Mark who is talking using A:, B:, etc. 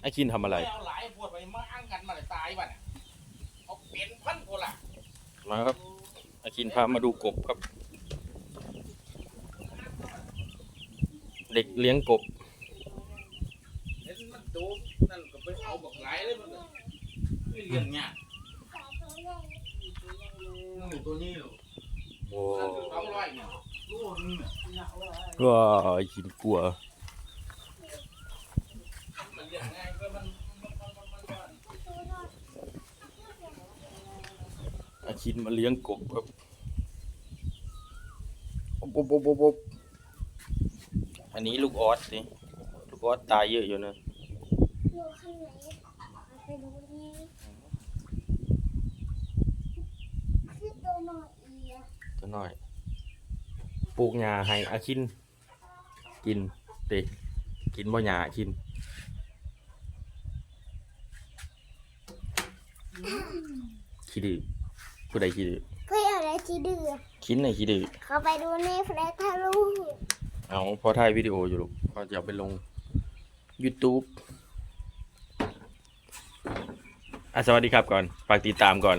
A: ไอ้คินทำอะไร
B: เอาหลายพวดไปมาอ้างกันมาเลยตายบ้าน่ะเอาเป็นพันคนละ
A: มาครับ ไอ้คินพามาดูกบครับ เด็กเลี้ยงกบ
B: เห็นมันดูนั่นก็ไปเอาบักหลายเลยมันเลยไม่เลี้ยงเนี่ยนี่ตัวนี้ลูก
A: โอ้
B: นั่นคือสองร้อยเนี่ยลูกนึงเนี่ย
A: ว้าไอ้คินกลัว
B: มันเลี้ยงง่ายก็มันมันมันมันมันมัน
A: อ้คินมาเลี้ยงกบครับอบอบอบอบอบอันนี้ลูกออสนี่ลูกออสตายเยอะอยู่นะ
C: อยู่ข้างไหนไปดูนี่คือตัวหน่อยอีอะ
A: ตัวน้อยปลูกหญ้าให้อาคินกินเตกินบ่หญ้าอาคินขี้ดื้อ ผู้ใดขี้ดื้อ
C: เพื่ออะไรที่ดื้อ
A: คินไหนขี้ดื้อ
C: เขาไปดูในแฟลชทะลุ
A: เอาพอถ่ายวิดีโออยู่ลูกพอจะเอาไปลง YouTube อะสวัสดีครับก่อนฝากติดตามก่อน